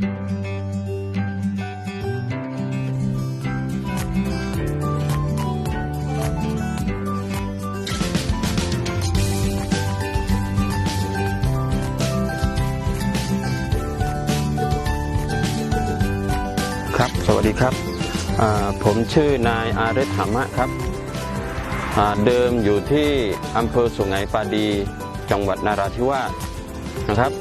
ครับ สวัสดีครับ ผมชื่อนายอาริธามะครับ เดิมอยู่ที่อำเภอสุไหงปาดี จังหวัดนาราธิวาสนะครับ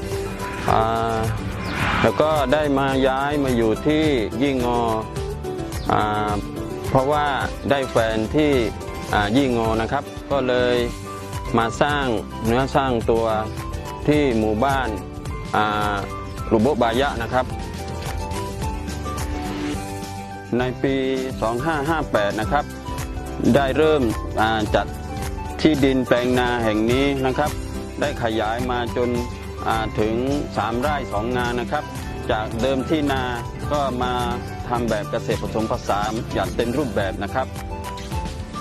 แล้วก็ได้มาย้ายมาอยู่ที่ยี่งออเพราะว่าได้แฟนที่ยี่งอนะครับ ก็เลยมาสร้างเนื้อสร้างตัวที่หมู่บ้านอ่าลุโบบายะนะครับ ในปี 2558 นะครับ ได้เริ่มจัดที่ดินแปลงนาแห่งนี้นะครับ ได้ขยายมาจนาถึง 3 ไร่ 2 งานนะครับ จากเดิมที่นาก็มาทำแบบเกษตรผสมผสานอย่างเต็มรูปแบบนะครับ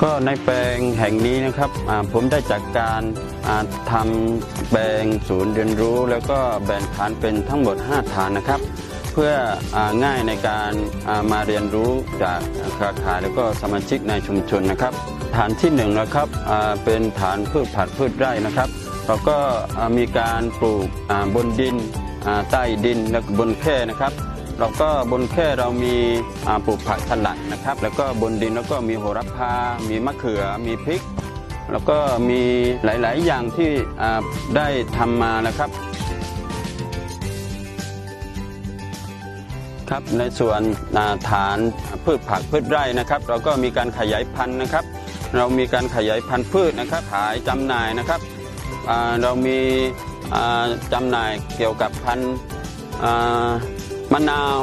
ก็ในแปลงแห่งนี้นะครับผมได้จัดการาทำแปลงศูนย์เรียนรู้ แล้วก็แบ่งฐานเป็นทั้งหมด 5 ฐานนะครับ เพื่ออง่ายในการามาเรียนรู้จากเครือข่ายแล้วก็สมาชิกในชุมชนนะครับ ฐานที่หนึ่งนะครับเป็นฐานพืชผักพืชไร่นะครับเราก็มีการปลูกบนดินใต้ดินและบนแค่นะครับเราก็บนแค่เรามีปลูกผักสลัดนะครับ แล้วก็บนดินแล้วก็มีโหระพา มีมะเขือ มีพริก แล้วก็มีหลาย ๆ อย่างที่ได้ทำมานะครับ ครับในส่วนาฐานพืชผักพืชไร่นะครับ เราก็มีการขยายพันธุ์นะครับ เรามีการขยายพันธุ์พืชนะครับขายจำหน่ายนะครับเรามีอ่าจำหน่ายเกี่ยวกับพันธุ์มะนาว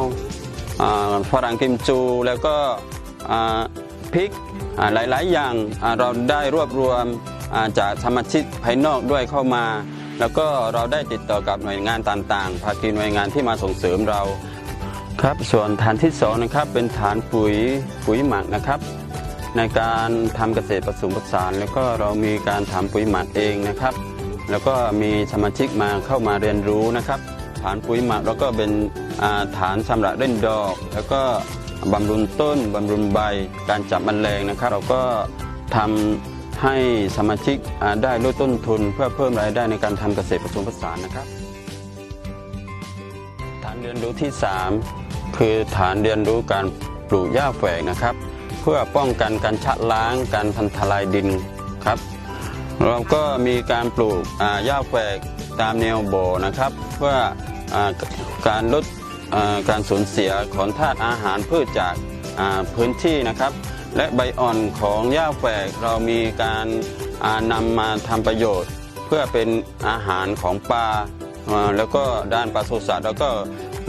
ฝรั่งกิมจู แล้วก็พริกอ่าหลาย ๆ อย่างเราได้รวบรวมอ่าจากสมชิกภายนอกด้วยเข้ามา แล้วก็เราได้ติดต่อกับหน่วยงานต่างๆ ภาคีหน่วยงานที่มาส่งเสริมเรา ครับส่วนฐานที่สองนะครับเป็นฐานปุ๋ยปุ๋ยหมักนะครับ ในการทำเกษตรผสมผสาน แล้วก็เรามีการทำปุ๋ยหมักเองนะครับ แล้วก็มีสมาชิกมาเข้ามาเรียนรู้นะครับ ฐานปุ๋ยหมักแล้วก็เป็นฐานสำหรับเล่นดอก แล้วก็บำรุงต้นบำรุงใบ การจับแมลงนะครับ เราก็ทำให้สมาชิกได้ลดต้นทุน เพื่อเพิ่มรายได้ในการทำเกษตรผสมผสานนะครับ ฐานเรียนรู้ที่ 3 คือฐานเรียนรู้การปลูกหญ้าแฝกนะครับ เพื่อป้องกันการชะล้าง การพันทลายดินครับเราก็มีการปลูกหญ้าแฝกตามแนวโบนะครับ เพื่ออการลดการสูญเสียของธาตุอาหารพืชจากาพื้นที่นะครับ และใบอ่อนของหญ้าแฝกเรามีการานำมาทำประโยชน์ เพื่อเป็นอาหารของปลา แล้วก็ด้านปศุสัตว์แล้วก็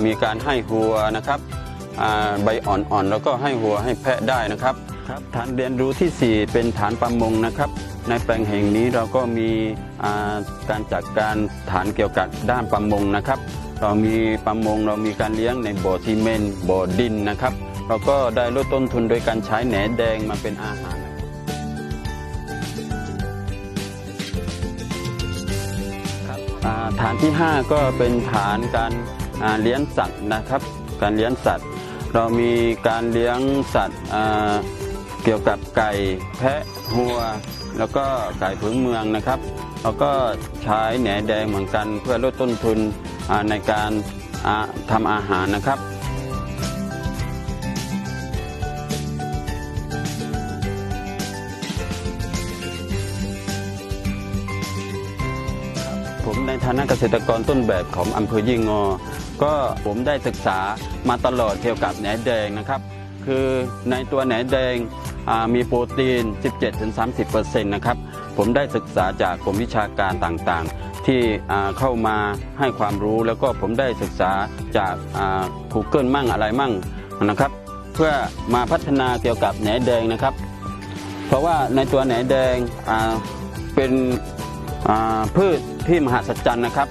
มีการให้หัวนะครับอ่าใบอ่อนๆแล้วก็ให้หัวให้แพะได้นะครับครับฐานเรียนรู้ทีสี่4 เป็นฐานประมงนะครับ ในแปลงแห่งนี้เราก็มีอ่าการจัดการฐานเกี่ยวกับด้านประมงนะครับ เรามีประมงเรามีการเลี้ยงในบ่อซีเมนต์บ่อดินนะครับ เราก็ได้ลดต้นทุนโดยการใช้แหนแดงมาเป็นอาหาร ฐานที่ 5 ก็เป็นฐานการาเลี้ยงสัตว์นะครับ การเลี้ยงสัตว์ เรามีการเลี้ยงสัตว์เกี่ยวกับไก่แพะหัว แล้วก็ไก่พื้นเมืองนะครับเราก็ใช้แหนแดงเหมือนกันเพื่อลดต้นทุนในการาทำอาหารนะครับ ผมในฐานะเกษตรกรต้นแบบของอำเภอยี่งอ ก็ผมได้ศึกษามาตลอดเกี่ยวกับแหนแดงนะครับ คือในตัวแหนแดงมีโปรตีน 17-30%นะครับ ผมได้ศึกษาจากกรมวิชาการต่างๆ ที่เข้ามาให้ความรู้แล้วก็ผมได้ศึกษาจากอ่า Google มั่งอะไรมั่งนะครับ เพื่อมาพัฒนาเกี่ยวกับแหนแดงนะครับ เพราะว่าในตัวแหนแดงเป็นพืช ที่มหัศจรรย์นะครับ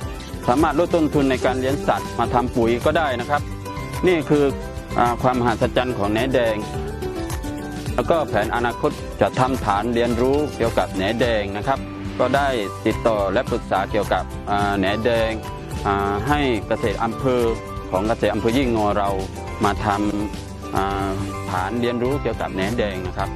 สามารถลดต้นทุนในการเลี้ยงสัตว์มาทำปุ๋ยก็ได้นะครับ นี่คืออความมหัศจรรย์ของแหนแดง แล้วก็แผนอนาคตจะทำฐานเรียนรู้เกี่ยวกับแหนแดงนะครับ ก็ได้ติดต่อและปรึกษาเกี่ยวกับแหนแดงให้เกษตรอำเภอของเกษตรอำเภอยิ่งงอเรามาทำอ่าฐานเรียนรู้เกี่ยวกับแหนแดงนะครับ